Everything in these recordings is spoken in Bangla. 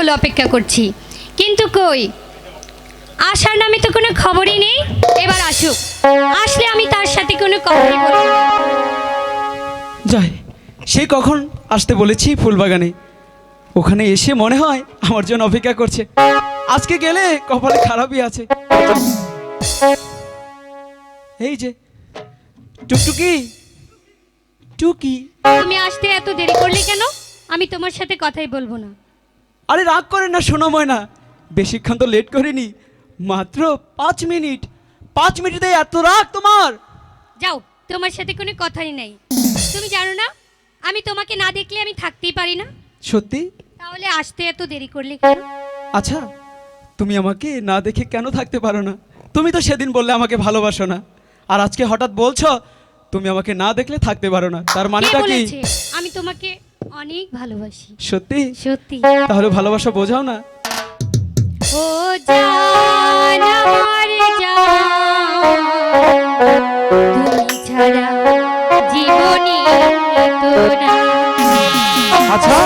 হলো অপেক্ষা করছি। কিন্তু কই? আসার নামে তো কোনো খবরই নেই? এবার আসুক। আসলে আমি তার সাথে কোনো কথাই বলব না। যাই সে কখন আসতে বলেছি ফুলবাগানে? ওখানে এসে মনে হয় আমার জন্য অপেক্ষা করছে। আজকে গেলে কপালে খারাপই আছে। এই যে টুকটুকি টুকি। তুমি আসতে এত দেরি করলে কেন? আমি তোমার সাথে কথাই বলব না। আরে রাগ করেন না শোনাময় না বেশিক্ষণ তো লেট করিনি মাত্র পাঁচ মিনিট। পাঁচ মিনিটে এত রাগ তোমার? যাও তোমার সাথে কোনো কথাই নেই। তুমি জানো না আমি তোমাকে না দেখলে আমি থাকতেই পারি না। সত্যি? তাহলে আসতে এত দেরি করলে কেন? আচ্ছা তুমি আমাকে না দেখে কেন থাকতে পারো না? তুমি তো সেদিন বললে আমাকে ভালোবাসো না। আর আজকে হঠাৎ বলছো তুমি আমাকে না দেখলে থাকতে পারো না। তার মানেটা কি? আমি তোমাকে অনেক ভালোবাসি। সত্যি? সত্যি। তাহলে ভালোবাসা বোঝাও না? ও জান আমার তুমি ছাড়া জীবনে তো না। আচ্ছা।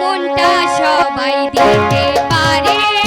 মনটা সবাই দিতে পারে।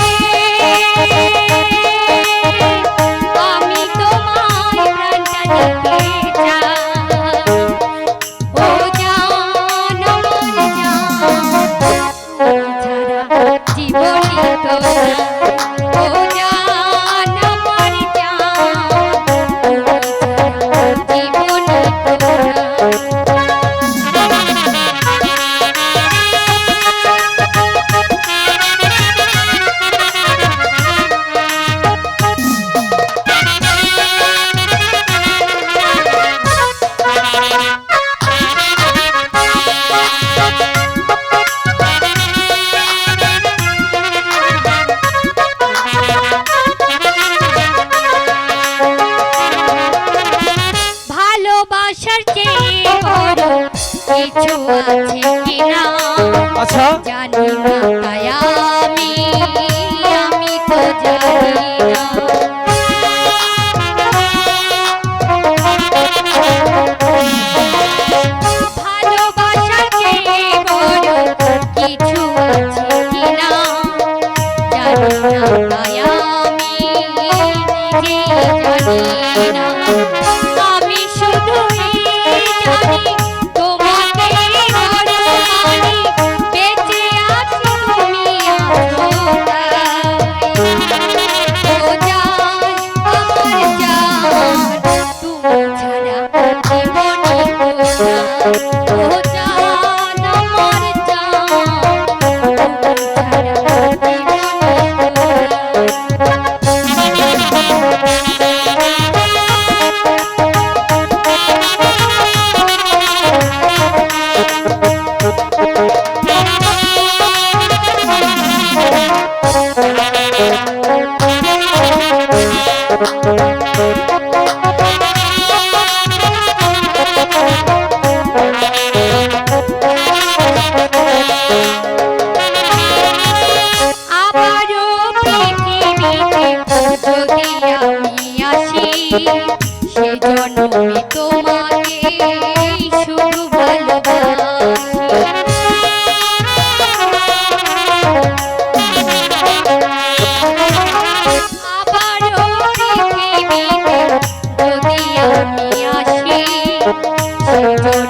বড় কিছু আছে কিনা? আচ্ছা। জানি না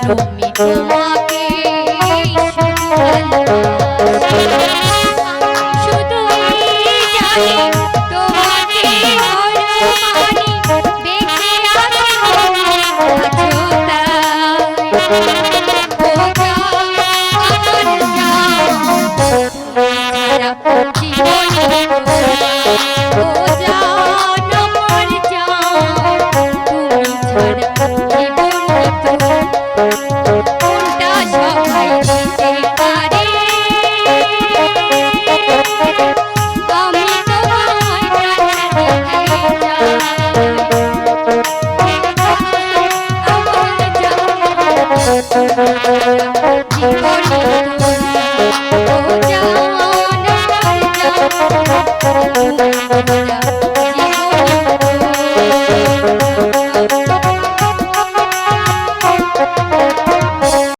阿弥陀佛。Thank you.